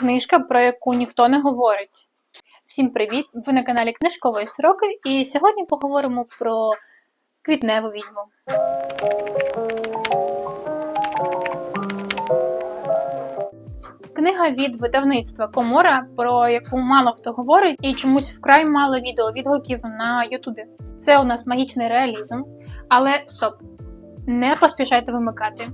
Книжка, про яку ніхто не говорить. Всім привіт! Ви на каналі Книжкової Сороки, і сьогодні поговоримо про квітневу відьму. Книга від видавництва Комора, про яку мало хто говорить, і чомусь вкрай мало відео відгуків на Ютубі. Це у нас магічний реалізм. Але стоп! Не поспішайте вимикати.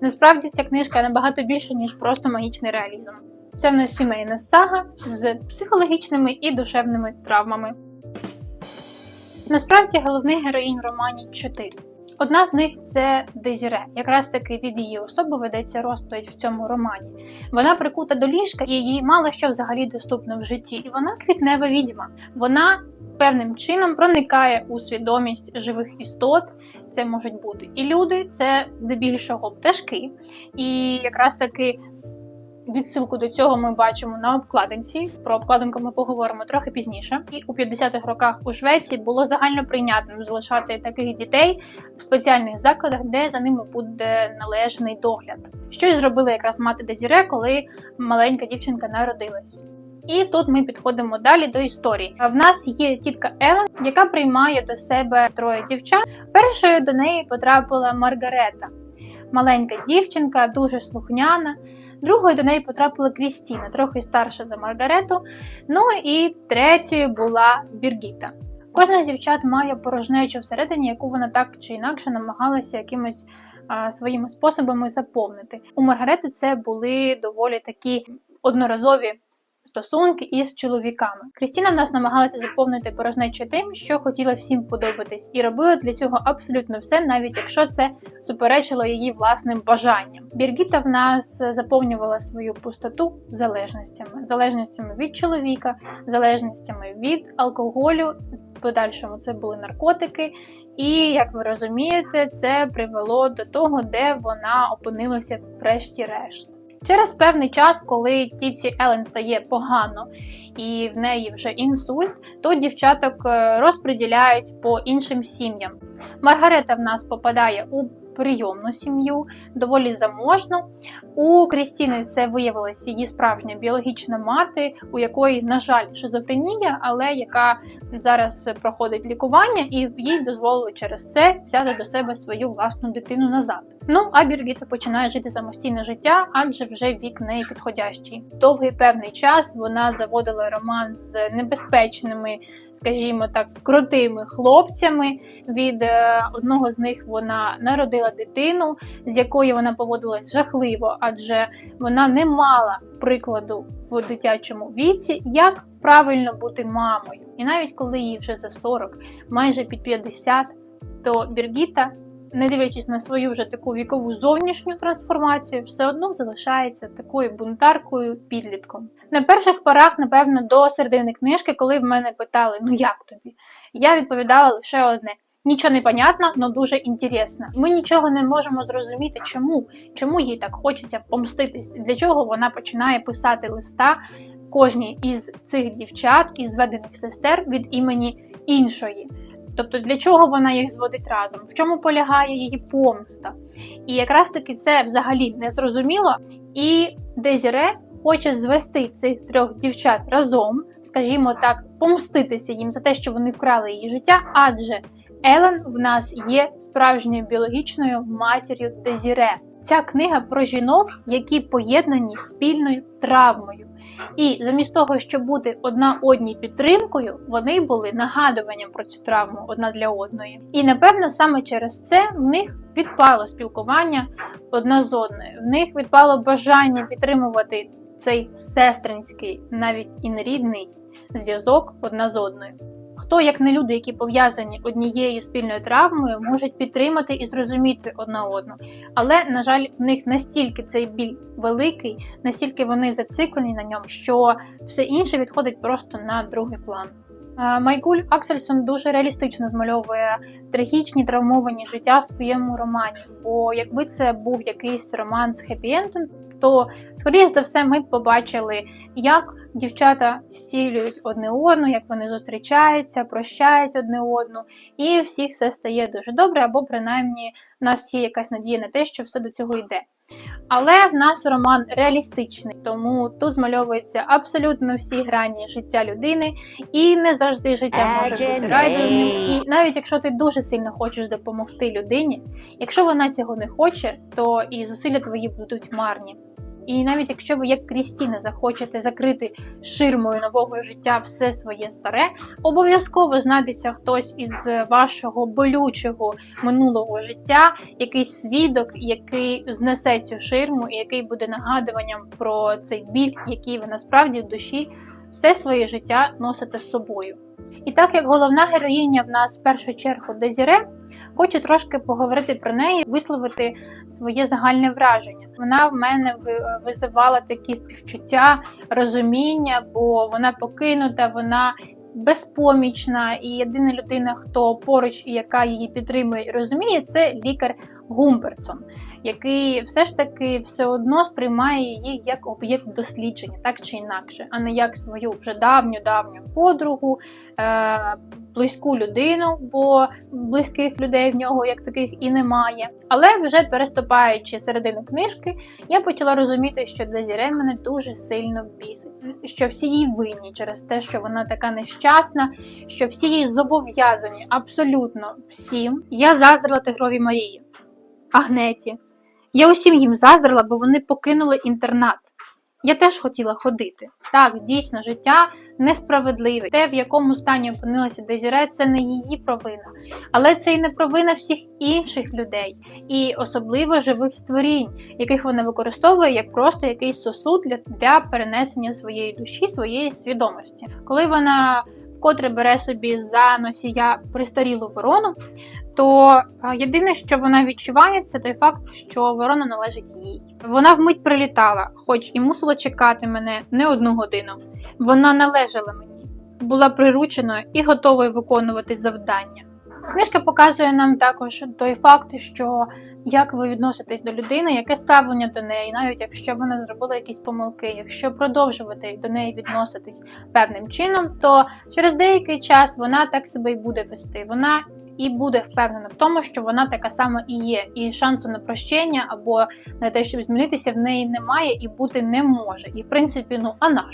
Насправді ця книжка набагато більше, ніж просто магічний реалізм. Це в нас сімейна сага з психологічними і душевними травмами. Насправді головних героїнь в романі чотири. Одна з них це Дезіре. Якраз таки від її особи ведеться розповідь в цьому романі. Вона прикута до ліжка, і їй мало що взагалі доступно в житті. І вона квітнева відьма. Вона певним чином проникає у свідомість живих істот. Це можуть бути і люди, це здебільшого пташки. І якраз таки відсилку до цього ми бачимо на обкладинці. Про обкладинку ми поговоримо трохи пізніше. І у 50-х роках у Швеції було загально прийнятним залишати таких дітей в спеціальних закладах, де за ними буде належний догляд. Щось зробила якраз мати Дезіре, коли маленька дівчинка народилась. І тут ми підходимо далі до історії. В нас є тітка Елен, яка приймає до себе троє дівчат. Першою до неї потрапила Маргарета, маленька дівчинка, дуже слухняна. Другою до неї потрапила Крістіна, трохи старша за Маргарету. Ну і третьою була Біргіта. Кожна з дівчат має порожнечу всередині, яку вона так чи інакше намагалася якимось а, своїми способами заповнити. У Маргарети це були доволі такі одноразові стосунки із чоловіками. Крістіна в нас намагалася заповнити порожнечу тим, що хотіла всім подобатись, і робила для цього абсолютно все, навіть якщо це суперечило її власним бажанням. Біргіта в нас заповнювала свою пустоту залежностями, залежностями від чоловіка, залежностями від алкоголю. В подальшому це були наркотики, і як ви розумієте, це привело до того, де вона опинилася врешті-решт. Через певний час, коли тіці Елен стає погано і в неї вже інсульт, то дівчаток е, розподіляють по іншим сім'ям. Маргарета в нас попадає у прийомну сім'ю, доволі заможну. У Крістіни це виявилася її справжня біологічна мати, у якої, на жаль, шизофренія, але яка зараз проходить лікування, і їй дозволили через це взяти до себе свою власну дитину назад. Ну а Біргіта починає жити самостійне життя, адже вже вік неї підходящий. Довгий певний час вона заводила роман з небезпечними, скажімо так, крутими хлопцями. Від е, одного з них вона народила дитину, з якою вона поводилась жахливо, адже вона не мала прикладу в дитячому віці, як правильно бути мамою. І навіть коли їй вже за 40, майже під 50, то Біргіта не дивлячись на свою вже таку вікову зовнішню трансформацію, все одно залишається такою бунтаркою підлітком. На перших порах, напевно, до середини книжки, коли в мене питали, ну як тобі? Я відповідала лише одне. Нічого не понятно, але дуже інтересно. Ми нічого не можемо зрозуміти, чому чому їй так хочеться помститись, для чого вона починає писати листа кожній із цих дівчат, із зведених сестер від імені іншої. Тобто для чого вона їх зводить разом, в чому полягає її помста. І якраз таки це взагалі не зрозуміло. І Дезіре хоче звести цих трьох дівчат разом, скажімо так, помститися їм за те, що вони вкрали її життя, адже Елен в нас є справжньою біологічною матір'ю Дезіре. Ця книга про жінок, які поєднані спільною травмою. І замість того, щоб бути одна одній підтримкою, вони були нагадуванням про цю травму одна для одної. І напевно саме через це в них відпало спілкування одна з одною. В них відпало бажання підтримувати цей сестринський, навіть і нерідний зв'язок одна з одною. Хто, як не люди, які пов'язані однією спільною травмою, можуть підтримати і зрозуміти одна одну. Але, на жаль, в них настільки цей біль великий, настільки вони зациклені на ньому, що все інше відходить просто на другий план. Майкуль Аксельсон дуже реалістично змальовує трагічні травмовані життя в своєму романі. Бо якби це був якийсь роман з хеппі-ендом, то, скоріш за все, ми б побачили, як дівчата зцілюють одне одну, як вони зустрічаються, прощають одне одну, і всіх все стає дуже добре, або принаймні в нас є якась надія на те, що все до цього йде. Але в нас роман реалістичний, тому тут змальовуються абсолютно всі грані життя людини, і не завжди життя може бути райдужним. І навіть якщо ти дуже сильно хочеш допомогти людині, якщо вона цього не хоче, то і зусилля твої будуть марні. І навіть якщо ви, як Крістіна, захочете закрити ширмою нового життя все своє старе, обов'язково знайдеться хтось із вашого болючого минулого життя, якийсь свідок, який знесе цю ширму, і який буде нагадуванням про цей біль, який ви насправді в душі все своє життя носите з собою. І так як головна героїня в нас в першу чергу Дезіре, хочу трошки поговорити про неї, висловити своє загальне враження. Вона в мене ви- визивала такі співчуття, розуміння, бо вона покинута, вона безпомічна, і єдина людина, хто поруч і яка її підтримує і розуміє, це лікар Гумбертсон, який все ж таки все одно сприймає її як об'єкт дослідження, так чи інакше, а не як свою вже давню давню подругу, е- близьку людину, бо близьких людей в нього як таких і немає. Але вже переступаючи середину книжки, я почала розуміти, що Дезіре мене дуже сильно бісить, що всі їй винні через те, що вона така нещасна, що всі їй зобов'язані абсолютно всім. Я заздрила Тигровій Марії, Агнеті. Я усім їм заздрила, бо вони покинули інтернат. Я теж хотіла ходити. Так, дійсно, життя несправедливе. Те, в якому стані опинилася Дезіре, це не її провина, але це і не провина всіх інших людей, і особливо живих створінь, яких вона використовує як просто якийсь сосуд для, перенесення своєї душі, своєї свідомості. Коли вона вкотре бере собі за носія пристарілу ворону, то єдине, що вона відчуває, це той факт, що ворона належить їй. Вона вмить прилітала, хоч і мусила чекати мене не одну годину. Вона належала мені, була прирученою і готовою виконувати завдання. Книжка показує нам також той факт, що як ви відноситесь до людини, яке ставлення до неї, навіть якщо вона зробила якісь помилки, якщо продовжувати до неї відноситись певним чином, то через деякий час вона так себе і буде вести. Вона і буде впевнена в тому, що вона така сама і є, і шансу на прощення або на те, щоб змінитися, в неї немає і бути не може. І в принципі, ну а на?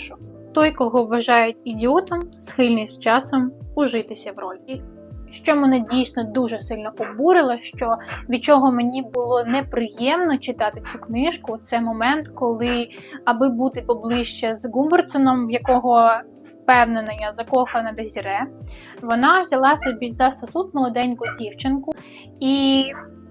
Той, кого вважають ідіотом, схильний з часом ужитися в ролі. Що мене дійсно дуже сильно обурило, що від чого мені було неприємно читати цю книжку, це момент, коли, аби бути поближче з Гумберсоном, в якого впевнена я закохана Дезіре, вона взяла собі за сосуд молоденьку дівчинку і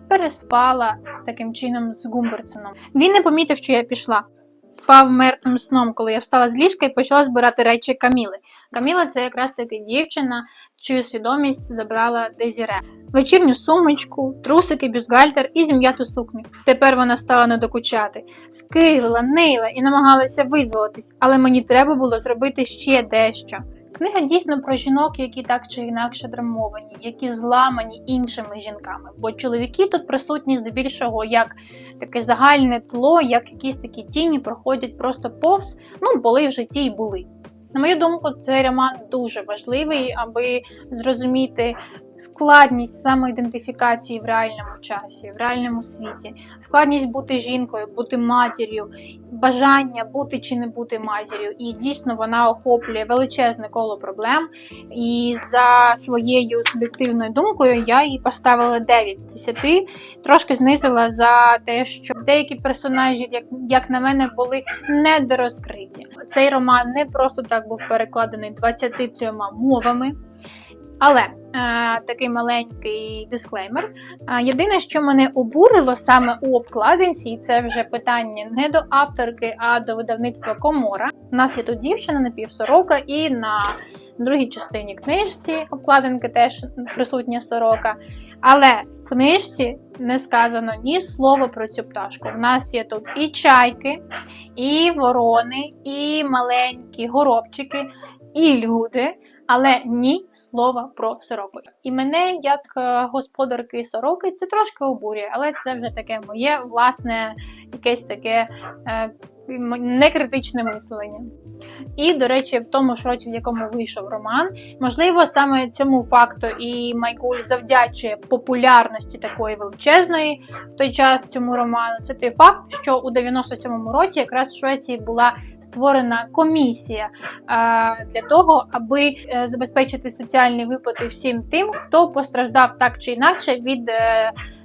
переспала таким чином з Гумберсоном. Він не помітив, що я пішла. Спав мертвим сном, коли я встала з ліжка і почала збирати речі Каміли. Каміла це якраз таки дівчина, чию свідомість забрала Дезіре. Вечірню сумочку, трусики, бюстгальтер і зім'яту сукню. Тепер вона стала недокучати, скиглила, нила і намагалася визволитись, але мені треба було зробити ще дещо. Книга дійсно про жінок, які так чи інакше травмовані, які зламані іншими жінками. Бо чоловіки тут присутні здебільшого як таке загальне тло, як якісь такі тіні проходять просто повз, ну були в житті і були. На мою думку, цей роман дуже важливий, аби зрозуміти складність самоідентифікації в реальному часі, в реальному світі, складність бути жінкою, бути матір'ю, бажання бути чи не бути матір'ю. І дійсно вона охоплює величезне коло проблем. І за своєю суб'єктивною думкою я їй поставила 9 з 10, трошки знизила за те, що деякі персонажі, як, як на мене, були недорозкриті. Цей роман не просто так був перекладений 23 мовами. Але такий маленький дисклеймер. Е, єдине, що мене обурило саме у обкладинці, і це вже питання не до авторки, а до видавництва Комора. У нас є тут дівчина напівсорока, і на другій частині книжці обкладинки теж присутня сорока. Але в книжці не сказано ні слова про цю пташку. У нас є тут і чайки, і ворони, і маленькі горобчики, і люди але ні слова про сороку. І мене, як е, господарки сороки, це трошки обурює, але це вже таке моє власне якесь таке е, некритичне мислення. І, до речі, в тому ж році, в якому вийшов роман, можливо, саме цьому факту і Майкуль завдячує популярності такої величезної в той час цьому роману. Це той факт, що у 97-му році якраз в Швеції була створена комісія е, для того, аби е, забезпечити соціальні виплати всім тим, хто постраждав так чи інакше від.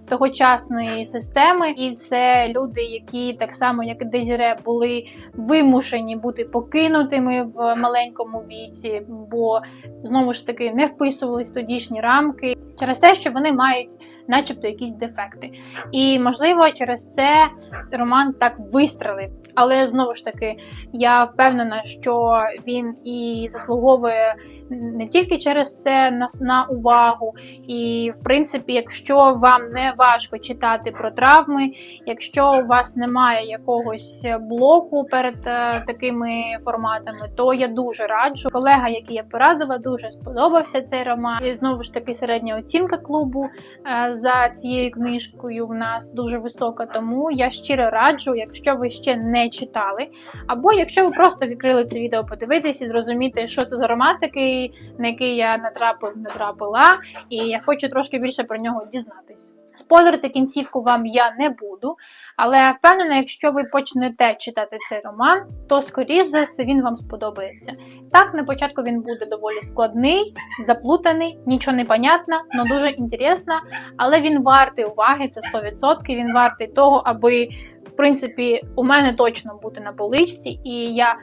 Тогочасної системи, і це люди, які так само як і Дезіре, були вимушені бути покинутими в маленькому віці, бо знову ж таки не вписувались тодішні рамки через те, що вони мають, начебто, якісь дефекти. І можливо, через це роман так вистрелив. Але знову ж таки, я впевнена, що він і заслуговує не тільки через це на, на увагу. І, в принципі, якщо вам не важко читати про травми, якщо у вас немає якогось блоку перед е, такими форматами, то я дуже раджу. Колега, який я порадила, дуже сподобався цей роман. І знову ж таки, середня оцінка клубу е, за цією книжкою в нас дуже висока. Тому я щиро раджу, якщо ви ще не читали, або якщо ви просто відкрили це відео, подивитись і зрозуміти, що це за роман такий, на який я натрапив, натрапила, і я хочу трошки більше про нього дізнатись. Спойлерити кінцівку вам я не буду, але впевнена, якщо ви почнете читати цей роман, то скоріш за все він вам сподобається. Так, на початку він буде доволі складний, заплутаний, нічого не понятно, але дуже інтересно, але він вартий уваги, це 100%, він вартий того, аби в принципі у мене точно бути на поличці, і я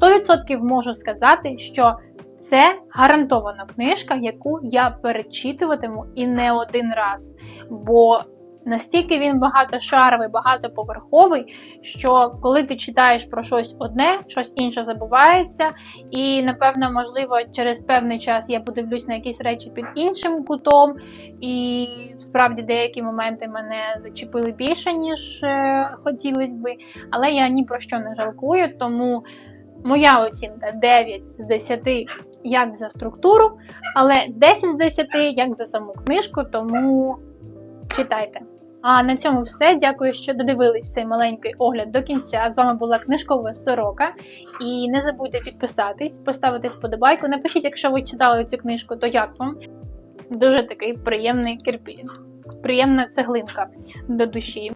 100% можу сказати, що це гарантована книжка, яку я перечитуватиму і не один раз. Бо настільки він багатошаровий, багатоповерховий, що коли ти читаєш про щось одне, щось інше забувається, і напевно, можливо, через певний час я подивлюсь на якісь речі під іншим кутом, і справді деякі моменти мене зачепили більше, ніж е, хотілося би. Але я ні про що не жалкую, тому. Моя оцінка 9 з 10 як за структуру, але 10 з 10 як за саму книжку, тому читайте. А на цьому все. Дякую, що додивились цей маленький огляд до кінця. З вами була книжкова сорока. І не забудьте підписатись, поставити вподобайку. Напишіть, якщо ви читали цю книжку, то як вам? Дуже такий приємний кирпі... приємна цеглинка до душі.